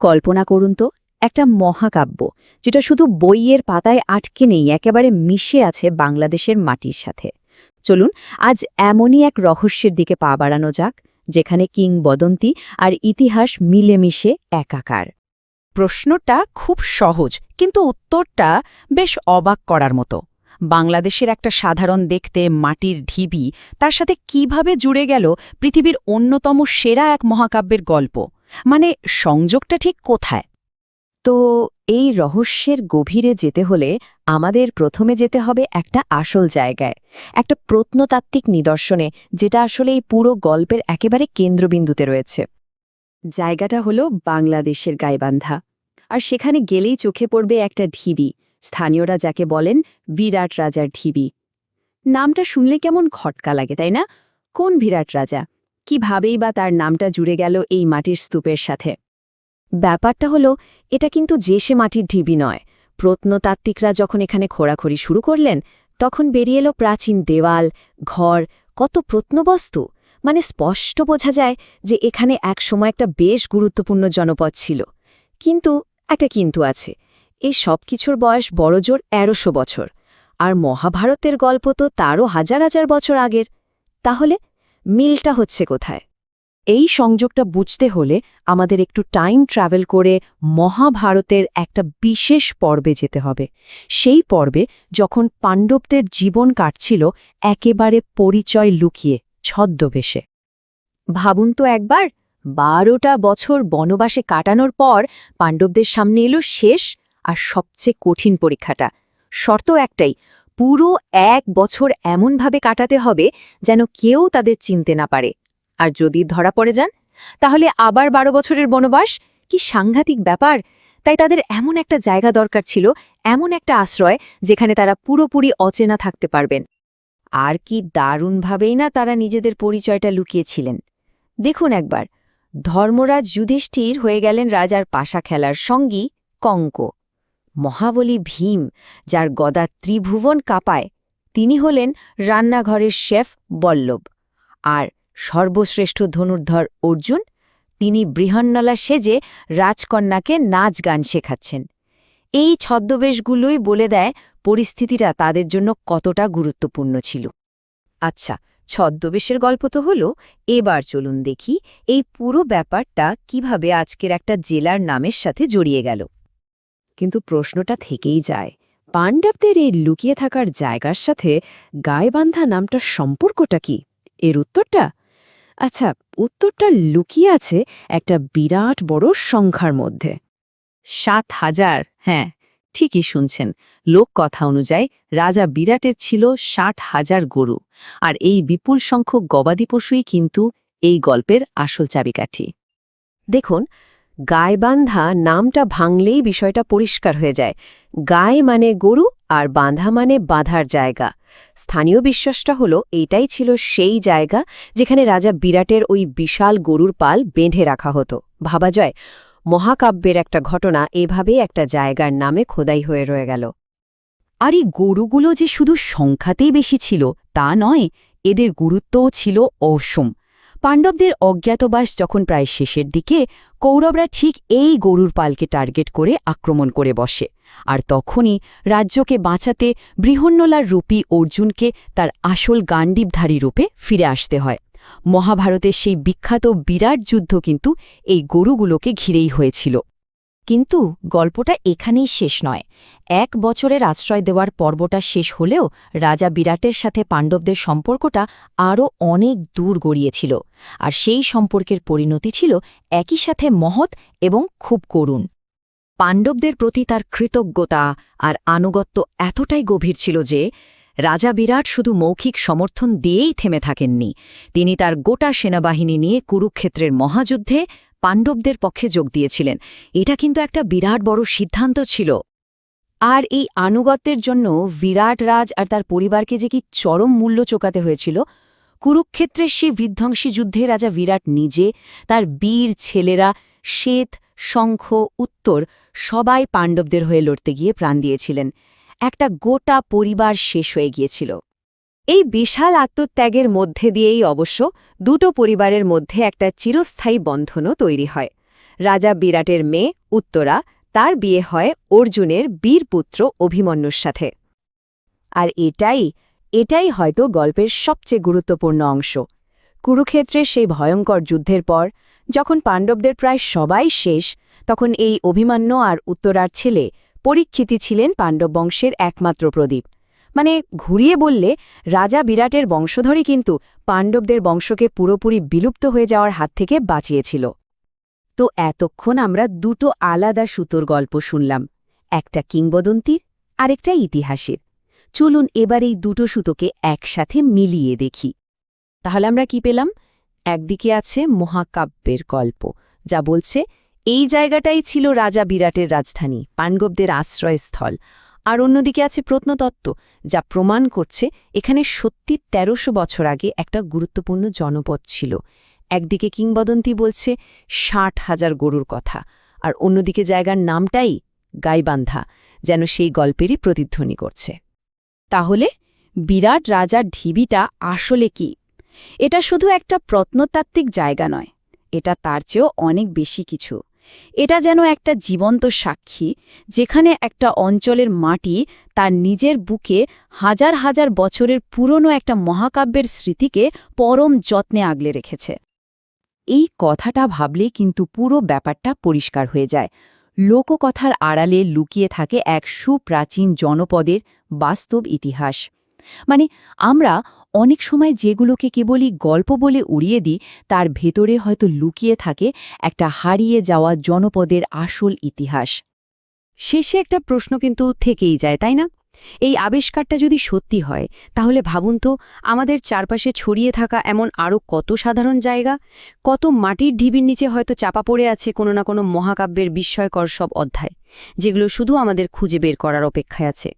কল্পনা করুন তো, একটা মহাকাব্য, যেটা শুধু বইয়ের পাতায় আটকে নেই, একেবারে মিশে আছে বাংলাদেশের মাটির সাথে। চলুন, আজ এমনই এক রহস্যের দিকে পা বাড়ানো যাক, যেখানে কিংবদন্তি আর ইতিহাস মিলেমিশে একাকার। প্রশ্নটা খুব সহজ, কিন্তু উত্তরটা বেশ অবাক করার মতো। বাংলাদেশের একটা সাধারণ দেখতে মাটির ঢিবি, তার সাথে কীভাবে জুড়ে গেল পৃথিবীর অন্যতম সেরা এক মহাকাব্যের গল্প? মানে সংযোগটা ঠিক কোথায়? তো এই রহস্যের গভীরে যেতে হলে আমাদের প্রথমে যেতে হবে একটা আসল জায়গায়, একটা প্রত্নতাত্ত্বিক নিদর্শনে, যেটা আসলে এই পুরো গল্পের একেবারে কেন্দ্রবিন্দুতে রয়েছে। জায়গাটা হলো বাংলাদেশের গাইবান্ধা, আর সেখানে গেলেই চোখে পড়বে একটা ঢিবি, স্থানীয়রা যাকে বলেন বিরাট রাজার ঢিবি। নামটা শুনলে কেমন খটকা লাগে, তাই না? কোন বিরাট রাজা? কিভাবেই বা তার নামটা জুড়ে গেল এই মাটির স্তূপের সাথে। ব্যাপারটা হলো, এটা কিন্তু যে সে মাটির ঢিবি নয়। প্রত্নতাত্ত্বিকরা যখন এখানে খোঁড়াখড়ি শুরু করলেন, তখন বেরিয়ে এলো প্রাচীন দেওয়াল, ঘর, কত প্রত্নবস্তু। মানে স্পষ্ট বোঝা যায় যে এখানে এক সময় একটা বেশ গুরুত্বপূর্ণ জনপদ ছিল। কিন্তু একটা কিন্তু আছে। এই সব কিছুর বয়স বড়জোর এরশো বছর। আর মহাভারতের গল্প তো তারও হাজার হাজার বছর আগের। তাহলে মিলটা হচ্ছে কোথায়? এই সংযোগটা বুঝতে হলে আমাদের একটু টাইম ট্রাভেল করে মহাভারতের একটা বিশেষ পর্বে যেতে হবে। সেই পর্বে যখন পাণ্ডবদের জীবন কাটছিল একেবারে পরিচয় লুকিয়ে, ছদ্মবেশে। ভাবুন তো একবার, বারোটা বছর বনবাসে কাটানোর পর পাণ্ডবদের সামনে এলো শেষ আর সবচেয়ে কঠিন পরীক্ষাটা। শর্ত একটাই পুরো এক বছর এমনভাবে কাটাতে হবে যেন কেউ তাদের চিনতে না পারে। আর যদি ধরা পড়ে যান, তাহলে আবার বারো বছরের বনবাস? কি সাংঘাতিক ব্যাপার! তাই তাদের এমন একটা জায়গা দরকার ছিল, এমন একটা আশ্রয় যেখানে তারা পুরোপুরি অচেনা থাকতে পারবেন। আর কি দারুণভাবেই না তারা নিজেদের পরিচয়টা লুকিয়েছিলেন। দেখুন একবার, ধর্মরাজ যুধিষ্ঠির হয়ে গেলেন রাজার পাশা খেলার সঙ্গী কঙ্ক। মহাবলী ভীম, যার গদা ত্রিভুবন কাঁপায়, তিনি হলেন রান্নাঘরের শেফ বল্লভ। আর সর্বশ্রেষ্ঠ ধনুর্ধর অর্জুন, তিনি বৃহন্নলা সেজে রাজকন্যাকে নাচ গান শেখাচ্ছেন। এই ছদ্মবেশগুলোই বলে দেয় পরিস্থিতিটা তাদের জন্য কতটা গুরুত্বপূর্ণ ছিল। আচ্ছা ছদ্মবেশের গল্প তো হল, এবার চলুন দেখি এই পুরো ব্যাপারটা কীভাবে আজকের একটা জেলার নামের সাথে জড়িয়ে গেল। কিন্তু প্রশ্নটা থেকেই যায়। পাণ্ডবদের এই লুকিয়ে থাকার জায়গার সাথে গায়েবান্ধা নামটার সম্পর্কটা কি? এর উত্তরটা? আচ্ছা উত্তরটা লুকিয়ে আছে একটা বিরাট বড় সংখ্যার মধ্যে। সাত হাজার হ্যাঁ ঠিকই শুনছেন। লোক কথা অনুযায়ী রাজা বিরাটের ছিল ষাট হাজার গরু। আর এই বিপুল সংখ্যক গবাদি পশুই কিন্তু এই গল্পের আসল চাবিকাঠি। দেখুন গায়বান্ধা নামটা ভাঙলেই বিষয়টা পরিষ্কার হয়ে যায়। গায়ে মানে গরু আর বাঁধা মানে বাঁধার জায়গা। স্থানীয় বিশ্বাসটা হলো এইটাই ছিল সেই জায়গা যেখানে রাজা বিরাটের ওই বিশাল গরুর পাল বেঁধে রাখা হতো। ভাবা যায়, মহাকাব্যের একটা ঘটনা এভাবে একটা জায়গার নামে খোদাই হয়ে রয়ে গেল। আর এই গরুগুলো যে শুধু সংখ্যাতেই বেশি ছিল, তা নয়, এদের গুরুত্বও ছিল অসম। পাণ্ডবদের অজ্ঞাতবাস যখন প্রায় শেষের দিকে, কৌরবরা ঠিক এই গরুর পালকে টার্গেট করে আক্রমণ করে বসে। আর তখনই রাজ্যকে বাঁচাতে বৃহন্নলার রূপী অর্জুনকে তার আসল গান্ডীবধারী রূপে ফিরে আসতে হয়। মহাভারতের সেই বিখ্যাত বিরাট যুদ্ধ কিন্তু এই গরুগুলোকে ঘিরেই হয়েছিল। কিন্তু গল্পটা এখানেই শেষ নয়। এক বছরের আশ্রয় দেওয়ার পর্বটা শেষ হলেও রাজা বিরাটের সাথে পাণ্ডবদের সম্পর্কটা আরও অনেক দূর গড়িয়েছিল। আর সেই সম্পর্কের পরিণতি ছিল একই সাথে মহৎ এবং খুব করুণ। পাণ্ডবদের প্রতি তার কৃতজ্ঞতা আর আনুগত্য এতটাই গভীর ছিল যে রাজা বিরাট শুধু মৌখিক সমর্থন দিয়েই থেমে থাকেননি। তিনি তার গোটা সেনাবাহিনী নিয়ে কুরুক্ষেত্রের মহাযুদ্ধে পাণ্ডবদের পক্ষে যোগ দিয়েছিলেন। এটা কিন্তু একটা বিরাট বড় সিদ্ধান্ত ছিল। আর এই আনুগত্যের জন্য বিরাট রাজ আর তার পরিবারকে যে কি চরম মূল্য চোকাতে হয়েছিল, কুরুক্ষেত্রের সেই বিধ্বংসী যুদ্ধে রাজা বিরাট নিজে, তার বীর ছেলেরা, শ্বেত, শঙ্খ, উত্তর, সবাই পাণ্ডবদের হয়ে লড়তে গিয়ে প্রাণ দিয়েছিলেন। একটা গোটা পরিবার শেষ হয়ে গিয়েছিল। এই বিশাল আত্মত্যাগের মধ্যে দিয়েই অবশ্য দুটো পরিবারের মধ্যে একটা চিরস্থায়ী বন্ধনও তৈরি হয়। রাজা বিরাটের মেয়ে উত্তরা তার বিয়ে হয় অর্জুনের বীরপুত্র অভিমন্যুর সাথে। আর এটাই এটাই হয়তো গল্পের সবচেয়ে গুরুত্বপূর্ণ অংশ। কুরুক্ষেত্রের সেই ভয়ঙ্কর যুদ্ধের পর, যখন পাণ্ডবদের প্রায় সবাই শেষ, তখন এই অভিমান্য আর উত্তরার ছেলে পরীক্ষিতি ছিলেন পাণ্ডব বংশের একমাত্র প্রদীপ। মানে ঘুরিয়ে বললে, রাজা বিরাটের বংশধরই কিন্তু পাণ্ডবদের বংশকে পুরোপুরি বিলুপ্ত হয়ে যাওয়ার হাত থেকে বাঁচিয়েছিল। তো এতক্ষণ আমরা দুটো আলাদা সুতোর গল্প শুনলাম, একটা কিংবদন্তির আরেকটা ইতিহাসের। চলুন এবার এই দুটো সুতোকে একসাথে মিলিয়ে দেখি। তাহলে আমরা কি পেলাম? একদিকে আছে মহাকাব্যের গল্প, যা বলছে, এই জায়গাটাই ছিল রাজা বিরাটের রাজধানী, পাণ্ডবদের আশ্রয়স্থল। আর অন্যদিকে আছে প্রত্নতত্ত্ব, যা প্রমাণ করছে এখানে সত্যি তেরোশো বছর আগে একটা গুরুত্বপূর্ণ জনপদ ছিল। একদিকে কিংবদন্তি বলছে ষাট হাজার গরুর কথা, আর অন্যদিকে জায়গার নামটাই গাইবান্ধা, যেন সেই গল্পেরই প্রতিধ্বনি করছে। তাহলে বিরাট রাজার ঢিবিটা আসলে কি? এটা শুধু একটা প্রত্নতাত্ত্বিক জায়গা নয়, এটা তার চেয়েও অনেক বেশি কিছু। এটা যেন একটা জীবন্ত সাক্ষী, যেখানে একটা অঞ্চলের মাটি তার নিজের বুকে হাজার হাজার বছরের পুরনো একটা মহাকাব্যের স্মৃতিকে পরম যত্নে আগলে রেখেছে। এই কথাটা ভাবলে কিন্তু পুরো ব্যাপারটা পরিষ্কার হয়ে যায়। লোককথার আড়ালে লুকিয়ে থাকে এক সুপ্রাচীন জনপদের বাস্তব ইতিহাস। মানে আমরা অনেক সময় যেগুলোকে কেবলই গল্প বলে উড়িয়ে দিই, তার ভেতরে হয়তো লুকিয়ে থাকে একটা হারিয়ে যাওয়া জনপদের আসল ইতিহাস। শেষে একটা প্রশ্ন কিন্তু থেকেই যায়, তাই না? এই আবিষ্কারটা যদি সত্যি হয়, তাহলে ভাবুন তো, আমাদের চারপাশে ছড়িয়ে থাকা এমন আরও কত সাধারণ জায়গা? কত মাটির ঢিবির নিচে হয়তো চাপা পড়ে আছে কোনো না কোনো মহাকাব্যের বিস্ময়কর সব অধ্যায়, যেগুলো শুধু আমাদের খুঁজে বের করার অপেক্ষায় আছে।